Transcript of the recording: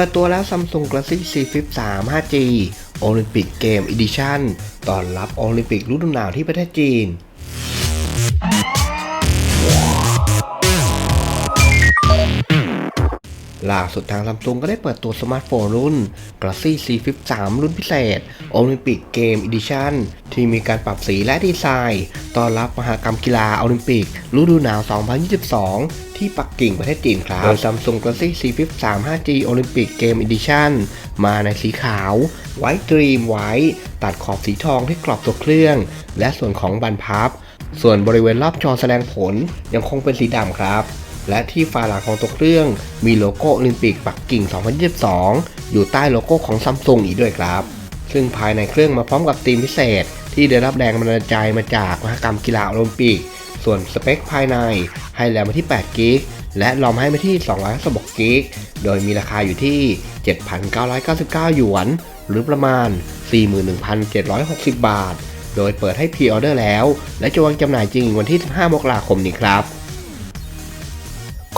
ปิดตัวแล้ว Samsung Galaxy C Flip 3 5G Olympic Game Edition ตอนรับโอลิมปิกฤดูหนาวที่ประเทศจีน ล่าสุดทางซัมซุงก็ได้เปิดตัวสมาร์ทโฟนรุ่น Galaxy C Flip 3 รุ่นพิเศษ Olympic Game Edition ที่มีการปรับสีและดีไซน์ต้อนรับมหากรรมกีฬาโอลิมปิก ฤดูหนาว 2022 ที่ปักกิ่งประเทศจีนครับ โดย Samsung Galaxy C Flip 3 5G Olympic Game Edition มาในสีขาว ไวท์ดรีมไวท์ตัดขอบสีทองที่กรอบตัวเครื่อง และส่วนของบันพับ ส่วนบริเวณรอบจอแสดงผลยังคงเป็นสีดำครับ และที่ฝาหลังของตัวเครื่องมีโลโก้โอลิมปิกปักกิ่ง 2022 อยู่ใต้โลโก้ของซัมซุงอีกด้วยครับ ซึ่งภายในเครื่องมาพร้อมกับธีมพิเศษ ที่ได้รับแรงบันดาลใจมาจากมหกรรมกีฬาโอลิมปิก ส่วนสเปคภายในให้แรมมาที่8กิกและรอมให้มาที่256กิกโดยมีราคาอยู่ที่ 7,999 หยวน หรือประมาณ 41,760 บาท โดยเปิดให้พรีออเดอร์แล้ว และจะวางจำหน่ายจริงวันที่ 15 มกราคมนี้ครับ